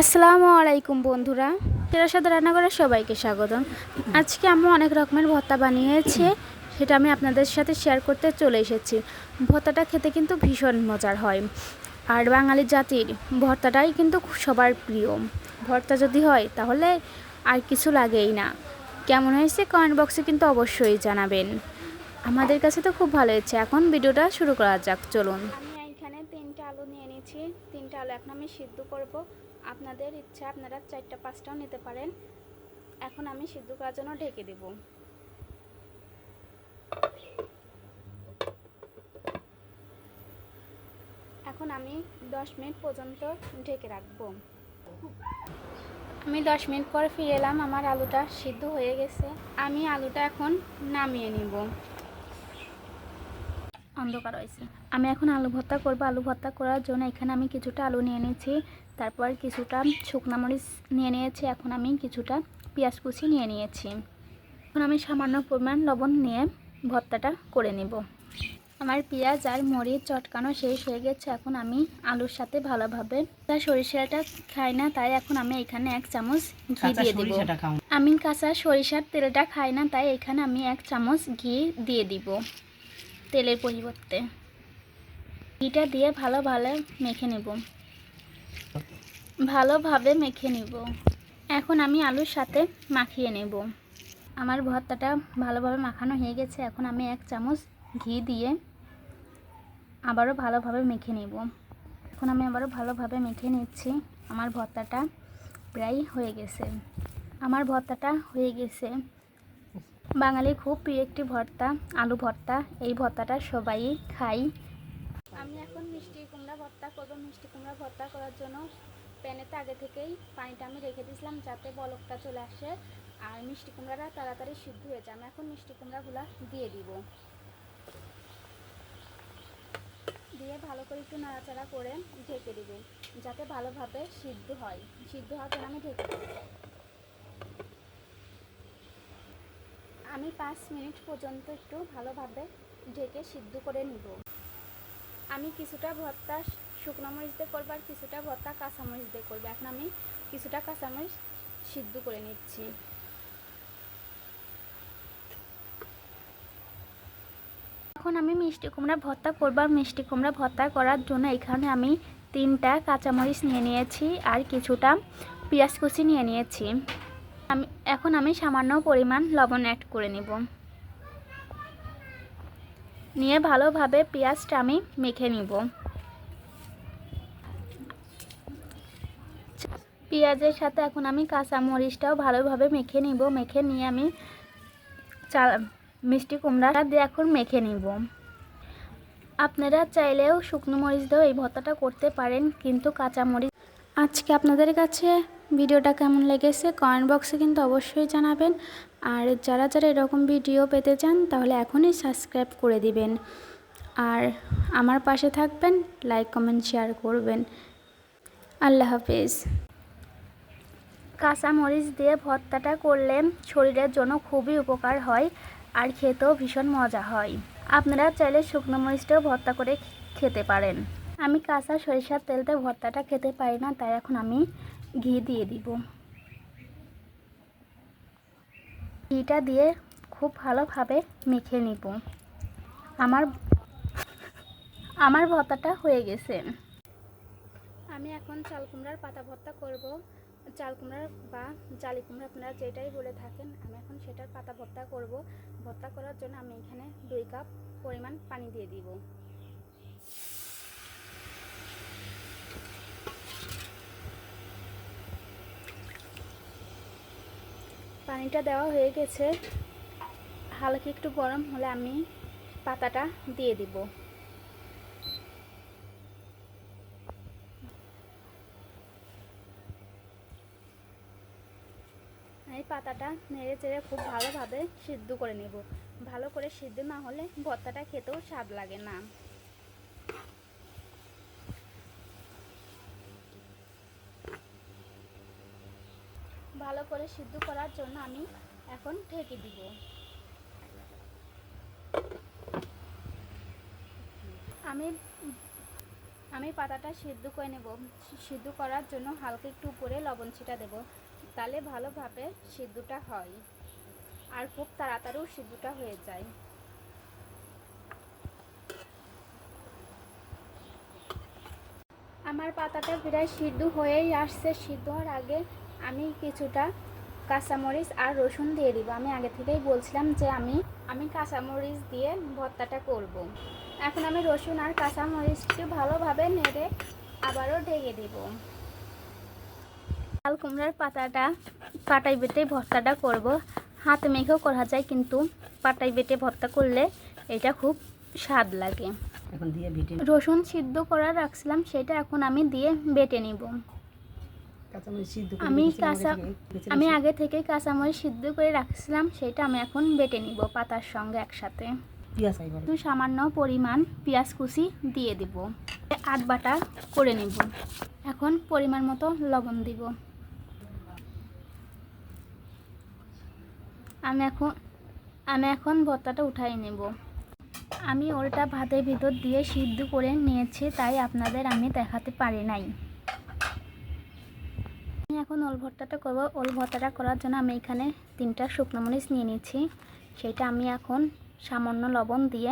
আসসালামু আলাইকুম বন্ধুরা। সাথে রান্নাঘরের সবাইকে স্বাগতম। আজকে আমি অনেক রকমের ভর্তা বানিয়েছি, সেটা আমি আপনাদের সাথে শেয়ার করতে চলে এসেছি। ভর্তাটা খেতে কিন্তু ভীষণ মজার হয়। আর বাঙালি জাতির ভর্তাটাই কিন্তু সবার প্রিয়। ভর্তা যদি হয়, তাহলে আর কিছু লাগেই না। কেমন হয়েছে কমেন্ট বক্সে কিন্তু অবশ্যই জানাবেন। আমাদের কাছে তো খুব ভালো হয়েছে। এখন ভিডিওটা শুরু করা যাক, চলুন। আমি এখানে তিনটা আলু নিয়ে নিয়েছি তিনটা আলু এখন আমি সিদ্ধ করব। আপনাদের ইচ্ছা, আপনারা চারটা, পাঁচটাও নিতে পারেন। এখন আমি সিদ্ধ করার জন্য ঢেকে দেব। এখন আমি দশ মিনিট পর্যন্ত ঢেকে রাখব। আমি দশ মিনিট পর ফিরে এলাম, আমার আলুটা সিদ্ধ হয়ে গেছে। আমি আলুটা এখন নামিয়ে নিব। অন্ধকার হয়েছে। আমি এখন আলু ভর্তা করব। আলু ভর্তা করার জন্য এখানে আমি কিছুটা আলু নিয়ে নিয়েছি। তারপর কিছুটা শুকনা মরিচ নিয়ে নিয়েছি। এখন আমি কিছুটা পেঁয়াজ কুচি নিয়ে নিয়েছি। এখন আমি সামান্য পরিমাণ লবণ নিয়ে ভর্তাটা করে নেব। আমার পেঁয়াজ আর মরিচ চটকানো শেষ হয়ে গেছে। এখন আমি আলুর সাথে ভালোভাবে তার সরিষাটা খাই না তাই এখন আমি এখানে এক চামচ ঘি দিয়ে দিব। আমি কাঁচা সরিষার তেলটা খাই না তাই এখানে আমি এক চামচ ঘি দিয়ে দিব। তেলের পরিবর্তে। ঘিটা দিয়ে ভালো ভালো মেখে নেব। ভালোভাবে মেখে নেব। এখন আমি আলুর সাথে মাখিয়ে নেব। আমার ভর্তাটা ভালোভাবে মাখানো হয়ে গেছে। এখন আমি এক চামচ ঘি দিয়ে আবারও ভালোভাবে মেখে নেব। এখন আমি আবারও ভালোভাবে মেখে নিচ্ছি। আমার ভর্তাটা প্রায় হয়ে গেছে। আমার ভর্তাটা হয়ে গেছে। বাঙালির খুব প্রিয় একটি ভর্তা, আলু ভর্তা। এই ভর্তাটা সবাই খাই। আমি এখন মিষ্টি কুমড়া ভর্তা করব। মিষ্টি কুমড়া ভর্তা করার জন্য প্যানেতে আগে থেকেই পানিটা আমি রেখে দিয়েছিলাম যাতে বলকটা চলে আসে। আর মিষ্টি কুমড়াটা তাড়াতাড়ি সিদ্ধ হয়ে যায়। আমি এখন মিষ্টি কুমড়াগুলা দিয়ে দিব। দিয়ে ভালো করে একটু নাড়াচাড়া করে ঢেকে দিব, যাতে ভালোভাবে সিদ্ধ হয়। সিদ্ধ হওয়ার জন্য আমি ঢেকে দেবো আমি পাঁচ মিনিট পর্যন্ত একটু ভালোভাবে ঢেকে সিদ্ধ করে নিব। আমি কিছুটা ভর্তা শুকনো মরিচ দিয়ে করব আর কিছুটা ভর্তা কাঁচামরিচ দিয়ে করব। এখন আমি কিছুটা কাঁচামরিচ সিদ্ধ করে নিচ্ছি। এখন আমি মিষ্টি কুমড়া ভর্তা করব। আর মিষ্টি কুমড়া ভর্তা করার জন্য এখানে আমি তিনটা কাঁচামরিচ নিয়ে নিয়েছি আর কিছুটা পেঁয়াজ কুচি নিয়ে নিয়েছি। আমি, এখন আমি সামান্য পরিমাণ লবণ অ্যাড করে নিব। নিয়ে ভালোভাবে পেঁয়াজটা আমি মেখে নিব। পেঁয়াজের সাথে এখন আমি কাঁচা মরিচটাও ভালোভাবে মেখে নিব। মেখে নিয়ে আমি চা, মিষ্টি কুমড়াটা দিয়ে এখন মেখে নিব। আপনারা চাইলেও শুকনো মরিচ দিয়েও এই ভর্তাটা করতে পারেন, কিন্তু কাঁচা মরিচ আজকে আপনাদের কাছে ভিডিওটা কেমন লেগেছে কমেন্ট বক্সে কিন্তু অবশ্যই জানাবেন। আর যারা যারা এরকম ভিডিও পেতে চান, তাহলে এখনই সাবস্ক্রাইব করে দিবেন। আর আমার পাশে থাকবেন লাইক কমেন্ট শেয়ার করবেন। আল্লাহ হাফিজ। কাঁচা মরিচ দিয়ে ভর্তাটা করলে শরীরের জন্য খুবই উপকার হয় আর খেতেও ভীষণ মজা হয়। আপনারা চাইলে শুকনো মরিচটাও ভর্তা করে খেতে পারেন। আমি কাঁচা সরিষার তেলতে ভর্তাটা খেতে পারি না, তাই এখন আমি ঘি দিয়ে দিব। ঘিটা দিয়ে খুব ভালোভাবে মেখে নিব। আমার আমার ভর্তাটা হয়ে গেছে। আমি এখন চাল কুমড়ার পাতা ভর্তা করব। চাল কুমড়ার বা জালি কুমড়া আপনারা যেটাই বলে থাকেন, আমি এখন সেটার পাতা ভর্তা করব। ভর্তা করার জন্য আমি এখানে দুই কাপ পরিমাণ পানি দিয়ে দিব। পানিটা দেওয়া হয়ে গেছে। হালকা একটু গরম হলে আমি পাতাটা দিয়ে দিব। এই পাতাটা নেড়ে চেড়ে খুব ভালোভাবে সিদ্ধ করে নেব। ভালো করে সিদ্ধ না হলে ভর্তাটা খেতেও স্বাদ লাগে না ভালো করে সিদ্ধ করার জন্য আমি এখন ঢেকে দিব। আমি আমি পাতাটা সিদ্ধ করে নেব। সিদ্ধ করার জন্য হালকা একটু উপরে লবণ ছিটা দেব, তাহলে ভালোভাবে সিদ্ধটা হয় আর খুব তাড়াতাড়িও সিদ্ধটা হয়ে যায়। আমার পাতাটা প্রায় সিদ্ধ হয়েই আসছে। সিদ্ধ হওয়ার আগে আমি কিছুটা কাঁচামরিচ আর রসুন দিয়ে দিব। আমি আগে থেকেই বলছিলাম যে আমি আমি কাঁচামরিচ দিয়ে ভর্তাটা করব। এখন আমি রসুন আর কাঁচামরিচকে ভালোভাবে নেড়ে আবারও ঢেকে দিব। লাল কুমড়ার পাতাটা পাটাই বেটে ভর্তাটা করব। হাতে মেখেও করা যায় কিন্তু পাটাই বেটে ভর্তা করলে এটা খুব স্বাদ লাগে। এখন দিয়ে রসুন সিদ্ধ করা রাখছিলাম সেটা এখন আমি দিয়ে বেটে নিব। আমি কাঁচা আমি আগে থেকে কাঁচামরিচ সিদ্ধ করে রাখছিলাম সেটা আমি এখন বেটে নিব পাতার সঙ্গে একসাথে। একটু সামান্য পরিমাণ পেঁয়াজ কুচি দিয়ে দিব। আট বাটা করে নিব। এখন পরিমাণ মতো লবণ দিব। আমি এখন আমি এখন ভর্তাটা উঠাই নেব। আমি ওলটা ভাতের ভিতর দিয়ে সিদ্ধ করে নিয়েছি তাই আপনাদের আমি দেখাতে পারি নাই। এখন ওল ভর্তাটা করব। ওল ভর্তাটা করার জন্য আমি এখানে তিনটা শুকনো মরিচ নিয়ে নিচ্ছি সেটা আমি এখন সামান্য লবণ দিয়ে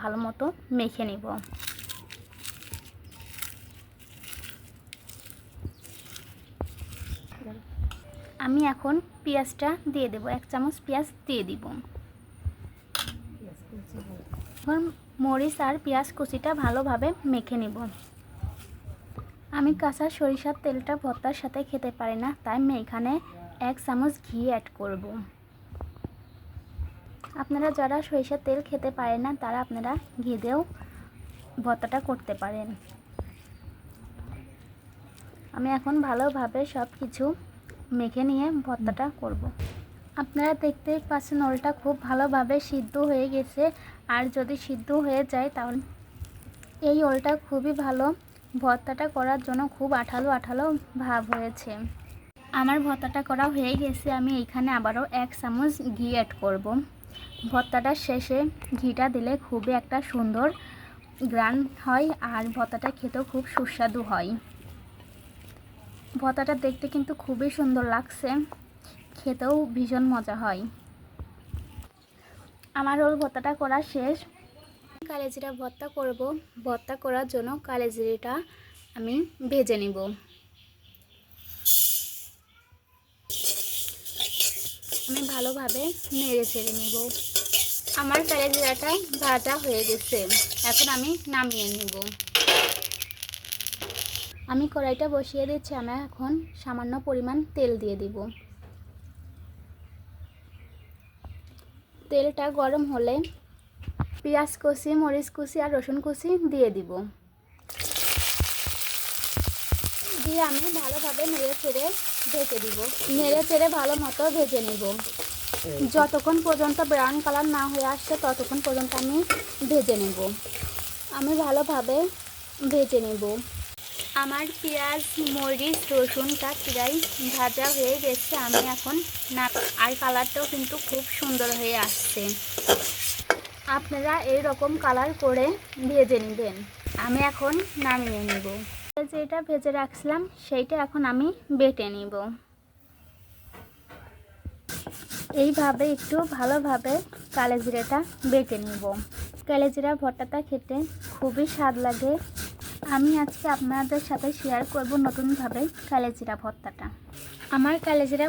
ভালো মতো মেখে নিব। আমি এখন পেঁয়াজটা দিয়ে দেব। এক চামচ পেঁয়াজ দিয়ে দিব। এখন মরিচ আর পেঁয়াজ কুচিটা ভালোভাবে মেখে নিব। আমি কাঁচা সরিষার তেলটা ভর্তার সাথে খেতে পারি না, তাই আমি এখানে এক চামচ ঘি অ্যাড করব আপনারা যারা সরিষার তেল খেতে পারেন না, তারা আপনারা ঘি দিয়েও ভর্তাটা করতে পারেন আমি এখন ভালোভাবে সব কিছু মেখে নিয়ে ভর্তাটা করব। আপনারা দেখতে পাচ্ছেন ওলটা খুব ভালোভাবে সিদ্ধ হয়ে গেছে, আর যদি সিদ্ধ হয়ে যায় তাহলে এই ওলটা খুবই ভালো ভর্তাটা করার জন্য খুব আঠালো আঠালো ভাব হয়েছে। আমার ভর্তাটা করা হয়ে গেছে, আমি এখানে আবারও এক চামচ ঘি অ্যাড করব। ভর্তাটা শেষে ঘিটা দিলে খুবই একটা সুন্দর গ্রান হয় আর ভর্তাটা খেতেও খুব সুস্বাদু হয়। ভর্তাটা দেখতে কিন্তু খুবই সুন্দর লাগছে, খেতেও ভীষণ মজা হয়। আমার ওল ভর্তাটা করা শেষ কালেজিরা ভর্তা করব। ভর্তা করার জন্য কালেজিরিটা আমি ভেজে নিব। আমি ভালোভাবে নেড়ে ছেড়ে নিব। আমার কালেজিরাটা ভাজা হয়ে গেছে। এখন আমি নামিয়ে নিব। আমি কড়াইটা বসিয়ে দিচ্ছি। আমি এখন সামান্য পরিমাণ তেল দিয়ে দিব। তেলটা গরম হলে পেঁয়াজ কুচি, মরিচ কুচি আর রসুন কুচি দিয়ে দিব। দিয়ে আমি ভালোভাবে নেড়ে চেড়ে ভেজে দিব। নেড়ে চেড়ে ভালো মতো ভেজে নিব। যতক্ষণ পর্যন্ত ব্রাউন কালার না হয়ে আসছে, ততক্ষণ পর্যন্ত আমি ভেজে নেব। আমি ভালোভাবে ভেজে নেব। আমার পেঁয়াজ, মরিচ, রসুনটা প্রায় ভাজা হয়ে গেছে। আমি এখন না আর কালারটাও কিন্তু খুব সুন্দর হয়ে আসছে। আপনারা এই রকম কালার করে ভেজে নেবেন। আমি এখন নামিয়ে নেব। যেটা ভেজে রাখছিলাম, সেইটা এখন আমি বেটে নিব। এইভাবে একটু ভালোভাবে কালেজিরাটা বেটে নিব। কালেজিরা ভর্তাটা খেতে খুবই স্বাদ লাগে। আমি আজকে আপনাদের সাথে শেয়ার করব নতুনভাবে কালেজিরা ভর্তাটা। আমার কালেজিরা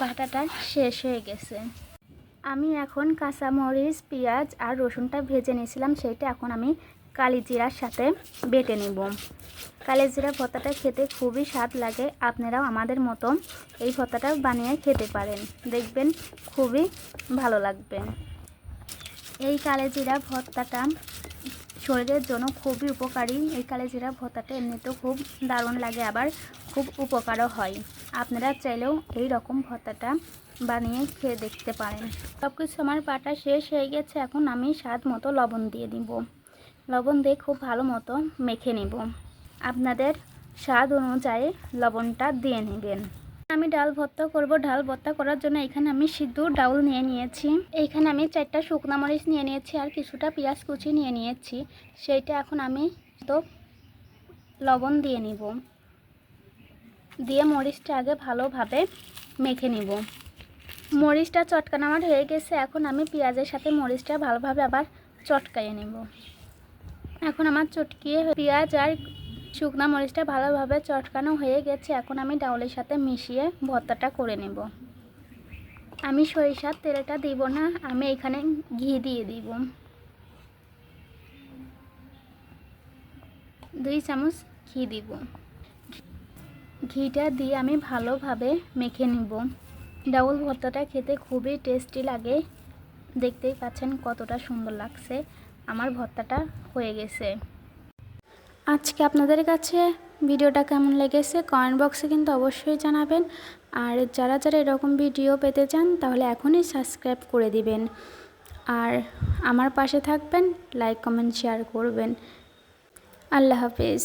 বাটাটা শেষ হয়ে গেছে। আমি এখন কাঁচামরিচ, পেঁয়াজ আর রসুনটা ভেজে নিয়েছিলাম, সেইটা এখন আমি কালিজিরার সাথে বেটে নিব। কালিজিরা ভর্তাটা খেতে খুবই স্বাদ লাগে, আপনারাও আমাদের মতো এই ভর্তাটা বানিয়ে খেতে পারেন। দেখবেন খুবই ভালো লাগবে। এই কালেজিরা ভর্তাটা শরীরের জন্য খুবই উপকারী। এই কালেজিরা ভর্তাটা এমনিতেও খুব দারুণ লাগে, আবার খুব উপকারও হয়। আপনারা চাইলেও এই রকম ভর্তাটা বানিয়ে খেয়ে দেখতে পারেন। সব কিছু আমার পাটা শেষ হয়ে গেছে, এখন আমি স্বাদ মতো লবণ দিয়ে দিব। লবণ দিয়ে খুব ভালো মতো মেখে নিব। আপনাদের স্বাদ অনুযায়ী লবণটা দিয়ে নেবেন। আমি ডাল ভর্তা করব। ডাল ভর্তা করার জন্য এখানে আমি সিদ্ধ ডাউল নিয়ে নিয়েছি। এইখানে আমি চারটা শুকনো মরিচ নিয়ে নিয়েছি আর কিছুটা পেঁয়াজ কুচি নিয়ে নিয়েছি। সেইটা এখন আমি তো লবণ দিয়ে নিব। দিয়ে মরিচটা আগে ভালোভাবে মেখে নিব। মরিচটা চটকানো আমার হয়ে গেছে, এখন আমি পেঁয়াজের সাথে মরিচটা ভালোভাবে আবার চটকাইয়ে নেব। এখন আমার চটকিয়ে পেঁয়াজ আর শুকনা মরিচটা ভালোভাবে চটকানো হয়ে গেছে, এখন আমি ডাউলের সাথে মিশিয়ে ভর্তাটা করে নেব। আমি সরিষার তেলটা দিব না, আমি এখানে ঘি দিয়ে দিব। দুই চামচ ঘি দিব। ঘিটা দিয়ে আমি ভালোভাবে মেখে নিব। ডাউল ভর্তাটা খেতে খুবই টেস্টি লাগে। দেখতেই পাচ্ছেন কতটা সুন্দর লাগছে। আমার ভর্তাটা হয়ে গেছে। আজকে আপনাদের কাছে ভিডিওটা কেমন লেগেছে কমেন্ট বক্সে কিন্তু অবশ্যই জানাবেন। আর যারা যারা এরকম ভিডিও পেতে চান তাহলে এখনই সাবস্ক্রাইব করে দিবেন। আর আমার পাশে থাকবেন, লাইক, কমেন্ট, শেয়ার করবেন। আল্লাহ হাফেজ।